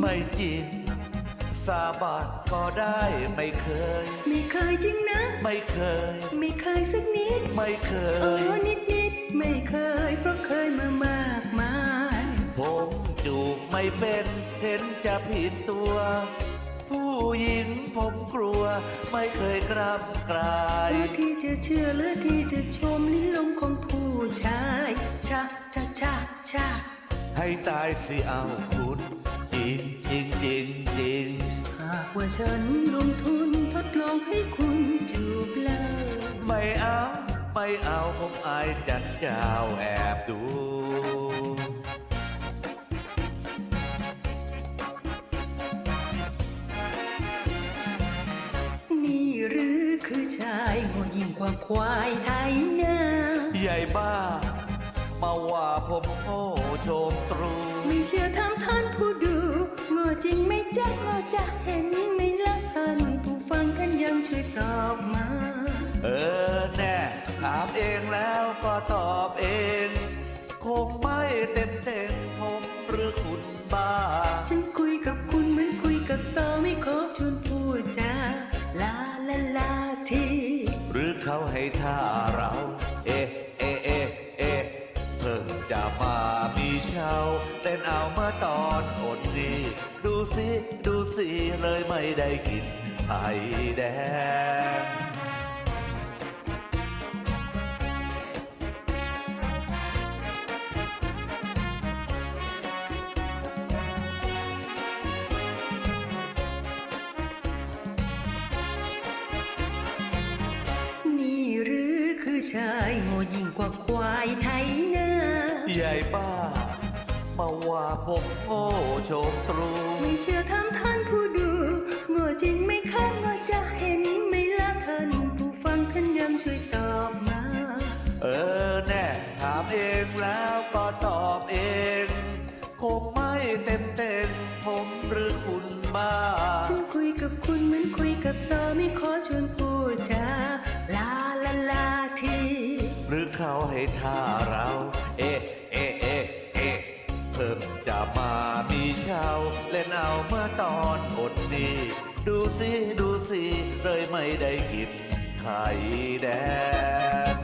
ไม่จริง สาบานก็ได้ไม่เคย ไม่เคยจริงนะ ไม่เคย ไม่เคยสักนิด ไม่เคเออยนิดนิดๆไม่เคย เพราะเคยมามากมาย ผมจูบไม่เป็นเห็นจะผิดตัว ผู้หญิงผมกลัว ไม่เคยกรับกลายเลือกที่จะเชื่อเลือกที่จะชมลิ้นลมของผู้ชายชาชาชาชา ให้ตายสิเอาคุณจริงจริงจริงจริงหากว่าฉันลงทุนทดลองให้คุณจูบเลยไม่เอาไม่เอาผมอายจัดเจ้าแอบดูนี่หรือคือชายโง่ยิ่งกว่าควายไทยนาใหญ่บ้า มาว่าผมโง่โชมตรู ไม่เชื่อทำท่านผู้ดูโง่จริงไหม่จ๊ะโง่จะเห็นไหม่ละท่านผู้ฟังท่านยังช่วยตอบมา เออแน่ถามเองแล้วก็ตอบเอง คงไม่เต็มเต็มผมหรือคุณบ้า ฉันคุยกับคุณเหมือนคุยกับต่อไม่ขอชวนพูดจาลาลาลาที หรือเขาให้ท่า เช่าเต้นเอาเมื่อตอนอดดี ดูสิดูสิเลยไม่ได้กินไข่แดงนี่หรือคือชายโง่ยิ่งกว่าควายไทยนาใหญ่บ้า มาว่าผมโง่โชมตรู ไม่เชื่อทำท่านผู้ดูโง่จริงไหม่คะโง่จะเห็นไหม่ละท่านผู้ฟังท่านยังช่วยตอบมา เออแน่ถามเองแล้วก็ตอบเอง คงไม่เต็มเต็มผมหรือคุณบ้า ฉันคุยกับคุณเหมือนคุยกับต่อไม่ขอชวนพูดจาลาลาลาที หรือเขาให้ท่าเรา เอ๊ะเอ๊ะเอ๊ะเอ๊ะเพิ่งจะมามีเช่าเล่นเอาเมื่อตอนอดนี้ดูสิ ดูสิ เลยไม่ได้กินไข่แดง